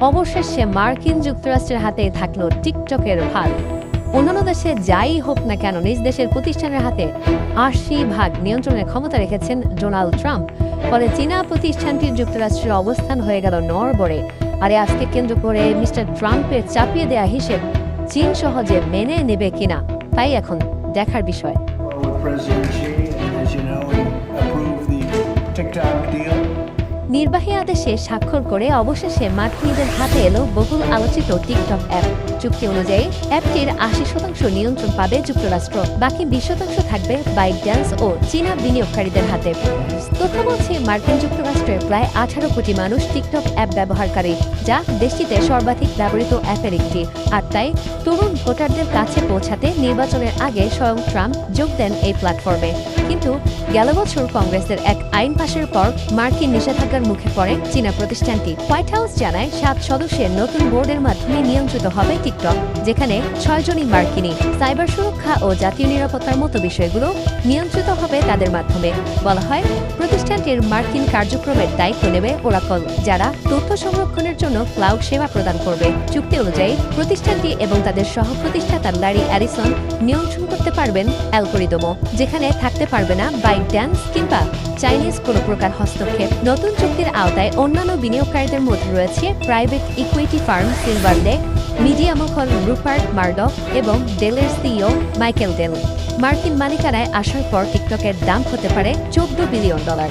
অবশেষে মার্কিন যুক্তরাষ্ট্রের হাতে থাকল টিকটকের ভাগ। অন্যান্য দেশে যাই হোক না কেন, নিজ দেশের প্রতিষ্ঠানের হাতে আশি ভাগ নিয়ন্ত্রণের ক্ষমতা রেখেছেন ডোনাল্ড ট্রাম্প। ফলে চীনা প্রতিষ্ঠানটির যুক্তরাষ্ট্রের অবস্থান হয়ে গেল নড়বড়ে। আর আজকে কেন্দ্র করে মিস্টার ট্রাম্পের চাপিয়ে দেয়া হিসেব চীন সহজে মেনে নেবে কিনা, তাই এখন দেখার বিষয়। নির্বাহী আদেশে স্বাক্ষর করে অবশেষে মার্কিনীদের হাতে এলো বহুল আলোচিত টিকটক অ্যাপ। চুক্তি অনুযায়ী, অ্যাপটির আশি শতাংশ নিয়ন্ত্রণ পাবে যুক্তরাষ্ট্র, বাকি বিশ শতাংশ থাকবে বাইক ড্যান্স ও চীনা বিনিয়োগকারীদের হাতে। তথ্য বলছে, মার্কিন যুক্তরাষ্ট্রের প্রায় আঠারো কোটি মানুষ টিকটক অ্যাপ ব্যবহারকারী, যা দেশটিতে সর্বাধিক ব্যবহৃত অ্যাপের একটি। আর তাই, তরুণ ভোটারদের কাছে পৌঁছাতে নির্বাচনের আগে স্বয়ং ট্রাম্প যোগ দেন এই প্ল্যাটফর্মে। কিন্তু গেল বছর কংগ্রেসের এক আইন পাশের পর মার্কিন নিষেধাজ্ঞার মুখে পড়ে চীনা প্রতিষ্ঠানটি। হোয়াইট হাউস জানায়, সাত সদস্যের নতুন বোর্ডের মাধ্যমে নিয়ন্ত্রিত হবে টিকটক, যেখানে ছয়জনই মার্কিনী। সাইবার সুরক্ষা ও জাতীয় নিরাপত্তার মতো বিষয়গুলো নিয়ন্ত্রিত হবে তাদের মাধ্যমে। বলা হয়, প্রতিষ্ঠানটির মার্কিন কার্যক্রমের দায়িত্ব নেবে ওরাকল, যারা তথ্য সংরক্ষণের জন্য ক্লাউড সেবা প্রদান করবে। চুক্তি অনুযায়ী, প্রতিষ্ঠানটি এবং তাদের সহ প্রতিষ্ঠাতা লারি অ্যারিসন নিয়ন্ত্রণ করতে পারবেন অ্যালগোরিদমও, যেখানে থাকতে পারবে না বাইক ড্যান্স কিংবা চাইনিজ কোনো প্রকার হস্তক্ষেপ, নতুন চুক্তির আওতায় অন্যান্য বিনিয়োগকারীদের মধ্যে রয়েছে private equity firm Silver Lake media মখল Rupert Murdoch এবং ডেলের সিইও মাইকেল ডেল মার্কিন মালিকানায় আসার পর টিকটকের দাম হতে পারে চোদ্দ বিলিয়ন ডলার।